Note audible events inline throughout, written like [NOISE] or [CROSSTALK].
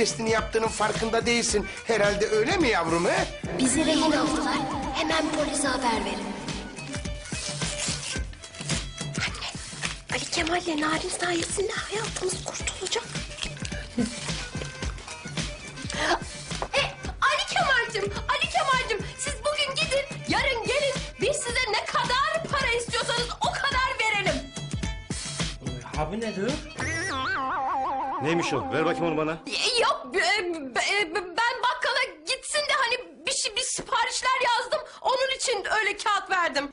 abdestini yaptığının farkında değilsin. Herhalde öyle mi yavrum he? Bizi rehin aldılar. Hemen polise haber verin. Anne, Ali Kemal'le Narin sayesinde hayatımız kurtulacak. E, Ali Kemal'cim, Ali Kemal'cim siz bugün gidin, yarın gelin. Biz size ne kadar para istiyorsanız o kadar verelim. Abi ne diyor? Neymiş o? Ver bakayım onu bana. Yok, e, e, ben bakkala gitsin de hani bir, şey, bir siparişler yazdım. Onun için öyle kağıt verdim.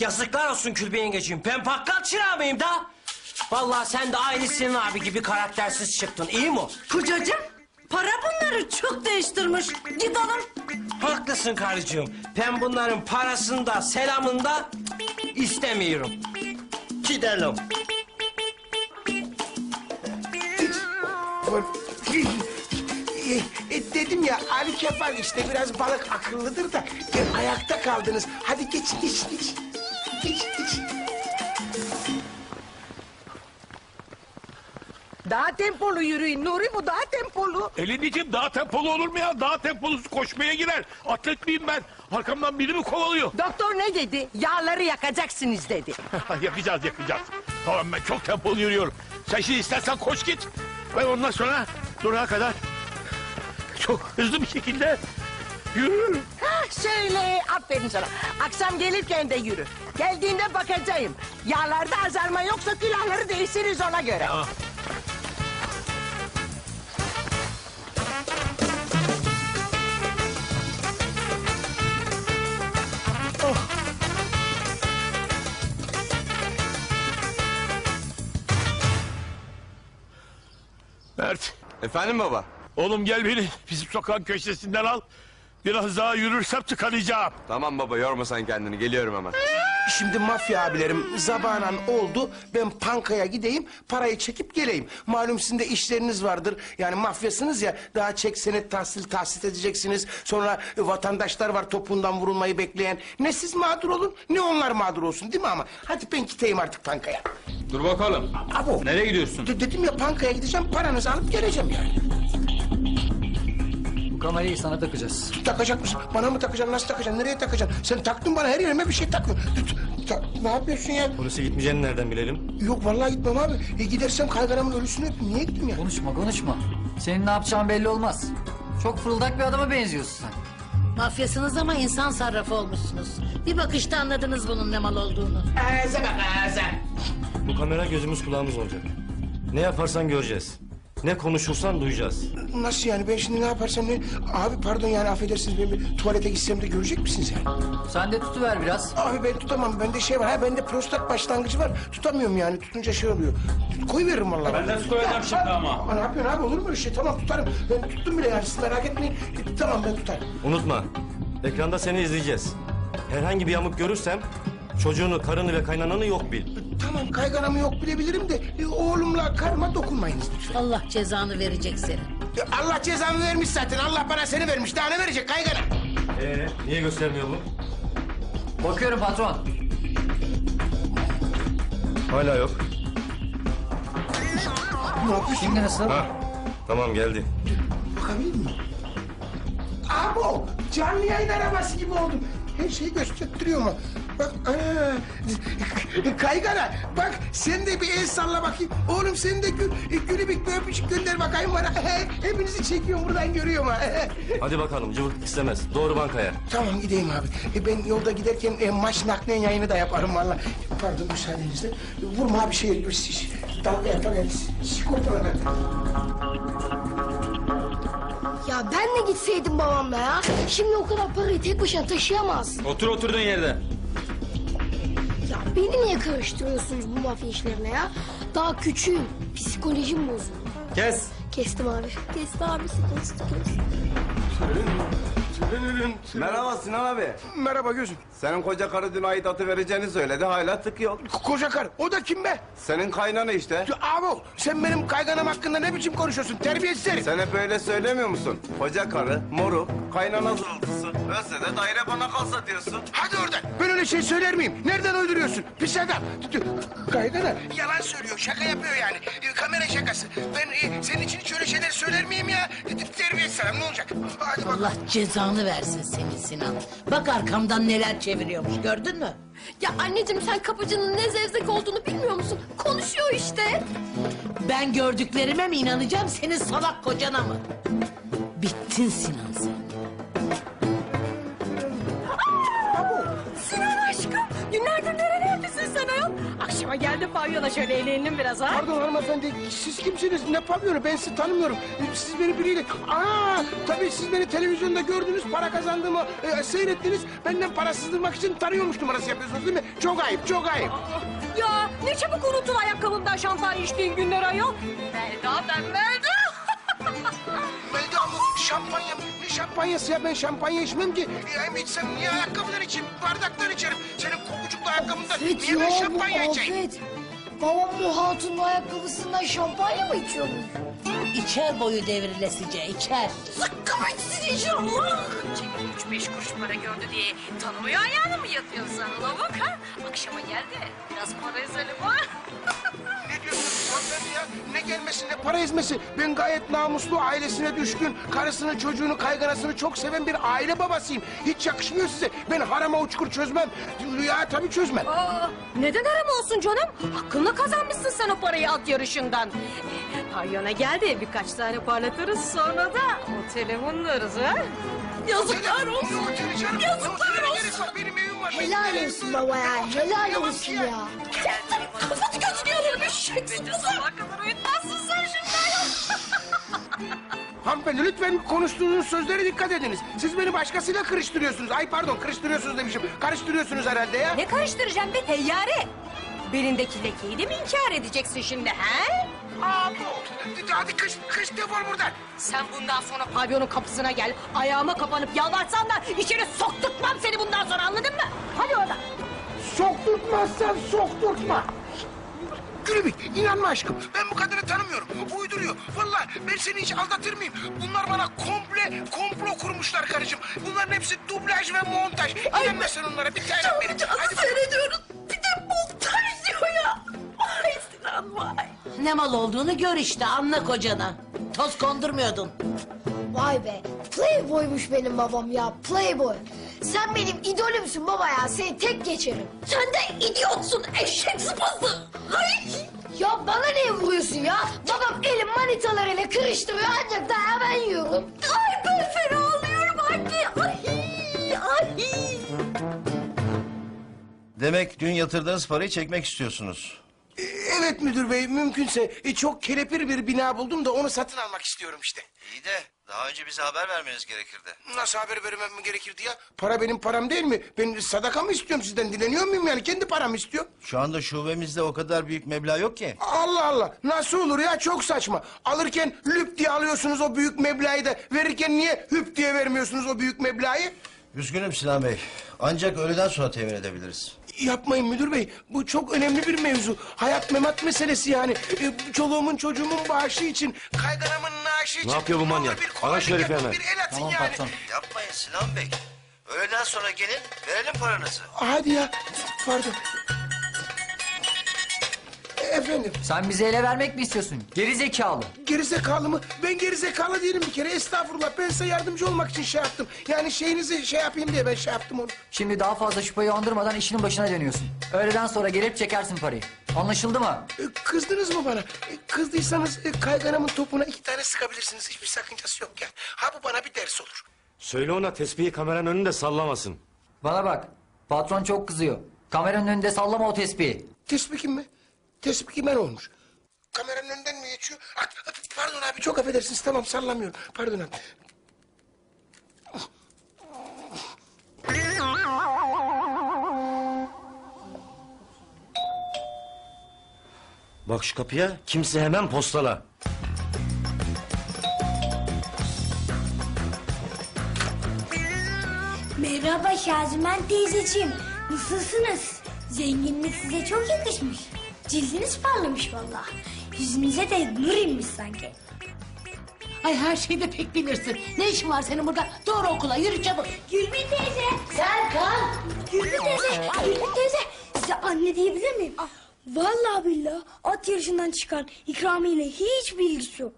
Yazıklar olsun Külbe yengeciğim. Ben bakkal çırağı mıyım da? Vallahi sen de aynı Sinan abi gibi karaktersiz çıktın. İyi mi? Kocacığım para bunları çok değiştirmiş. Gidelim. Haklısın karıcığım. Ben bunların parasını da selamını da istemiyorum. Gidelim. E, e, dedim ya Ali Kefal işte biraz balık akıllıdır da e, ayakta kaldınız. Hadi geç geç geç. Geç geç. Daha tempolu yürüyün Nuri bu daha tempolu. Eliniciğim daha tempolu olur mu ya? Daha tempolusu koşmaya girer. Atlet miyim ben? Arkamdan biri mi kovalıyor? Doktor ne dedi? Yağları yakacaksınız dedi. [LAUGHS] yakacağız yakacağız. Tamam ben çok tempolu yürüyorum. Sen şimdi istersen koş git. Ben ondan sonra durağa kadar çok hızlı bir şekilde yürürüm. Ha şöyle aferin sana. Akşam gelirken de yürü. Geldiğinde bakacağım. Yağlarda azalma yoksa külahları değiştiririz ona göre. Tamam. Mert, Efendim baba? oğlum gel beni bizim sokağın köşesinden al. Biraz daha yürürsem tıkanacağım. Tamam baba yorma sen kendini geliyorum hemen. Şimdi mafya abilerim zabanan oldu. Ben pankaya gideyim parayı çekip geleyim. Malum sizin de işleriniz vardır. Yani mafyasınız ya daha çek senet tahsil tahsil edeceksiniz. Sonra e, vatandaşlar var topundan vurulmayı bekleyen. Ne siz mağdur olun ne onlar mağdur olsun değil mi ama? Hadi ben gideyim artık pankaya. Dur bakalım. Abo. Nereye gidiyorsun? De- dedim ya pankaya gideceğim paranızı alıp geleceğim yani. Kamerayı sana takacağız. Takacak mısın? Bana mı takacaksın? Nasıl takacaksın? Nereye takacaksın? Sen taktın bana her yerime bir şey takıyorsun. Ta- ne yapıyorsun ya? Polise gitmeyeceğini nereden bilelim? Yok vallahi gitmem abi. E gidersem kaygaramın ölüsünü öpeyim. Niye gittim ya? Konuşma konuşma. Senin ne yapacağın belli olmaz. Çok fırıldak bir adama benziyorsun sen. Mafyasınız ama insan sarrafı olmuşsunuz. Bir bakışta anladınız bunun ne mal olduğunu. Ağza bak ağza. Bu kamera gözümüz kulağımız olacak. Ne yaparsan göreceğiz. Ne konuşursan duyacağız. Nasıl yani? Ben şimdi ne yaparsam ne? Abi pardon yani affedersiniz ben bir tuvalete gitsem de görecek misiniz yani? Sen de tutuver biraz. Abi ben tutamam. Bende şey var. Ha bende prostat başlangıcı var. Tutamıyorum yani. Tutunca şey oluyor. Koy veririm vallahi. Ben de koyacağım şimdi ama. Ama ne yapıyorsun abi? Olur mu öyle şey? Tamam tutarım. Ben tuttum bile yani. Siz merak etmeyin. E, tamam ben tutarım. Unutma. Ekranda seni izleyeceğiz. Herhangi bir yamuk görürsem çocuğunu, karını ve kaynananı yok bil. Tamam kayganamı yok bilebilirim de e, oğlumla karıma dokunmayınız lütfen. Allah cezanı verecek senin. E, Allah cezamı vermiş zaten. Allah bana seni vermiş. Daha ne verecek kaygana? Ee, niye göstermiyor bu? Bakıyorum patron. Hala yok. Ne yapıyorsun? Şimdi nasıl? Ha, tamam geldi. Bakabilir miyim? Abo, canlı yayın arabası gibi oldum. Her şeyi gösteriyor mu? Bak, aa, kaygana, bak sen de bir el salla bakayım. Oğlum sen de gül, gülü bir öpücük gönder bakayım bana. [LAUGHS] Hepinizi çekiyorum buradan görüyorum ha. [LAUGHS] Hadi bakalım cıvık istemez. Doğru bankaya. tamam gideyim abi. E, ben yolda giderken e, maç naklen yayını da yaparım valla. Pardon müsaadenizle. Vurma şey, bir şey. Dalga yapar yani. Sigortalar. Ya ben de gitseydim babamla ya. Şimdi o kadar parayı tek başına taşıyamaz. Otur oturduğun yerde. Ya beni niye karıştırıyorsunuz bu mafya işlerine ya? Daha küçüğüm. Psikolojim bozuldu. Kes. Kestim abi. Kesti abisi kesti kesti. Merhaba Sinan abi. Merhaba gözüm. Senin koca karı dün aidatı vereceğini söyledi. Hala tık yok. Koca karı. O da kim be? Senin kaynana işte. Ya Abi sen benim kayganam hakkında ne biçim konuşuyorsun? Terbiyesiz herif. Sen hep öyle söylemiyor musun? Koca karı, moruk, kaynana zırıltısı. Ölse de daire bana kalsa diyorsun. Hadi oradan. Ben öyle şey söyler miyim? Nereden uyduruyorsun? Pis adam. Kaygana yalan söylüyor. Şaka yapıyor yani. E, kamera şakası. Ben e, senin için hiç öyle şeyler söyler miyim ya? Adam ne olacak? Hadi bak. Allah cezanı versin seni Sinan. Bak arkamdan neler çeviriyormuş gördün mü? Ya anneciğim sen kapıcının ne zevzek olduğunu bilmiyor musun? Konuşuyor işte. Ben gördüklerime mi inanacağım senin salak kocana mı? Bittin Sinan sen. Akşama geldi pavyona şöyle eğlenelim biraz ha. Pardon hanımefendi siz kimsiniz? Ne pavyonu? Ben sizi tanımıyorum. Siz beni biriyle... Aa tabii siz beni televizyonda gördünüz. Para kazandığımı e, seyrettiniz. Benden para sızdırmak için tanıyormuş numarası yapıyorsunuz değil mi? Çok ayıp, çok ayıp. Ya ne çabuk unuttun ayakkabından şampanya içtiğin günler ayol. Melda ben Melda. Şampanya mı? Ne şampanyası ya? Ben şampanya içmem ki. E, hem içsem niye ayakkabıdan içeyim? Bardaktan içerim. Senin kokucuklu ayakkabından Evet niye ben ya bu şampanya içeyim? afet. Babam bu hatunun ayakkabısından şampanya mı içiyormuş? İçer boyu devrilesice içer. Zıkkım etsin inşallah. Çekil üç beş kuruş para gördü diye tanımıyor ayağını mı yatıyorsun sen lavuk ha? Akşama gel de biraz para ezelim ha. Ne diyorsun ya? Ne gelmesi ne para ezmesi. Ben gayet namuslu, ailesine düşkün, karısını, çocuğunu, kayganasını çok seven bir aile babasıyım. Hiç yakışmıyor size. Ben harama uçkur çözmem. Rüya tabii çözmem. Aa, neden arama olsun canım? Hakkınla kazanmışsın sen o parayı at yarışından. Pavyona gel de birkaç tane parlatırız sonra da otele bunlarız ha. Yazıklar olsun. Yazıklar. Gerek var? Benim evim var. benim Helal olsun baba ya. Helal olsun ya. Kafanı gözünü yararım eşeksiz. Sabaha kadar uyutmazsın sen şimdi. [LAUGHS] Hanımefendi lütfen konuştuğunuz sözlere dikkat ediniz. Siz beni başkasıyla karıştırıyorsunuz. Ay pardon karıştırıyorsunuz demişim. Karıştırıyorsunuz herhalde ya. Ne karıştıracağım be teyyare? Belindeki lekeyi de mi inkar edeceksin şimdi he? Aa, bu. Hadi kış, kış defol buradan. Sen bundan sonra pavyonun kapısına gel. Ayağıma kapanıp yalvarsan da içeri sokturtmam seni bundan sonra anladın mı? Hadi oradan. Sokturtmazsan sokturtma. Gülübük inanma aşkım. Ben bu kadını tanımıyorum. Uyduruyor. Vallahi ben seni hiç aldatır mıyım? Bunlar bana komple komplo kurmuşlar karıcığım. Bunların hepsi dublaj ve montaj. İnanma sen onlara bir tanem benim. Hadi seyrediyoruz. Bir de montaj diyor ya. Ay Sinan vay. Ne mal olduğunu gör işte anla kocana. Toz kondurmuyordun. Vay be. Playboymuş benim babam ya. Playboy. Sen benim idolümsün baba ya. Seni tek geçerim. Sen de idiotsun eşek sıpası. Ay. Ya bana niye vuruyorsun ya? Babam elim manitalarıyla kırıştırıyor ancak daha ben yiyorum. Ay ben fena alıyorum anne. Ay. Ay. Demek dün yatırdığınız parayı çekmek istiyorsunuz. Evet müdür bey mümkünse e, çok kelepir bir bina buldum da onu satın almak istiyorum işte. İyi de daha önce bize haber vermeniz gerekirdi. Nasıl haber vermem mi gerekirdi ya? Para benim param değil mi? Ben sadaka mı istiyorum sizden? Dileniyor muyum yani? Kendi paramı istiyorum. Şu anda şubemizde o kadar büyük meblağ yok ki. Allah Allah. Nasıl olur ya? Çok saçma. Alırken lüp diye alıyorsunuz o büyük meblağı da verirken niye hüp diye vermiyorsunuz o büyük meblağı? Üzgünüm Sinan Bey. Ancak öğleden sonra temin edebiliriz. Yapmayın müdür bey. Bu çok önemli bir mevzu. Hayat memat meselesi yani. E, çoluğumun çocuğumun bağışı için, kayganamın naaşı için. Ne yapıyor bu Ne olur manyak? bir Ara kolaylık yapın, hemen. Bir el atın Tamam yani. patron. Yapmayın Sinan Bey. Öğleden sonra gelin verelim paranızı. Hadi ya. Pardon. Efendim. Sen bizi ele vermek mi istiyorsun? Geri zekalı. Gerizekalı mı? Ben gerizekalı değilim bir kere. Estağfurullah. Ben size yardımcı olmak için şey yaptım. Yani şeyinizi şey yapayım diye ben şey yaptım onu. Şimdi daha fazla şüpheyi andırmadan işinin başına dönüyorsun. Öğleden sonra gelip çekersin parayı. Anlaşıldı mı? E, Kızdınız mı bana? E, Kızdıysanız e, kayganamın topuna iki tane sıkabilirsiniz. Hiçbir sakıncası yok yani. Ha bu bana bir ders olur. Söyle ona tespihi kameranın önünde sallamasın. Bana bak. Patron çok kızıyor. Kameranın önünde sallama o tespihi. Tespikim mi? Tespikim ben olmuş. Kameranın önünden mi geçiyor? Ah, ah, Pardon abi çok affedersiniz. Tamam sallamıyorum. Pardon abi. Bak şu kapıya kimse hemen postala. Merhaba Şazimen teyzeciğim. Nasılsınız? Zenginlik size çok yakışmış. Cildiniz parlamış vallahi. Yüzünüze de nur inmiş sanki. Ay her şeyi de pek bilirsin. Ne işin var senin burada? Doğru okula yürü çabuk. Gülbin teyze. Serkan. Gülbin teyze. Gülbin teyze. Size anne diyebilir miyim? Vallahi billahi at yarışından çıkan ikramiyle hiç bilgisi yok.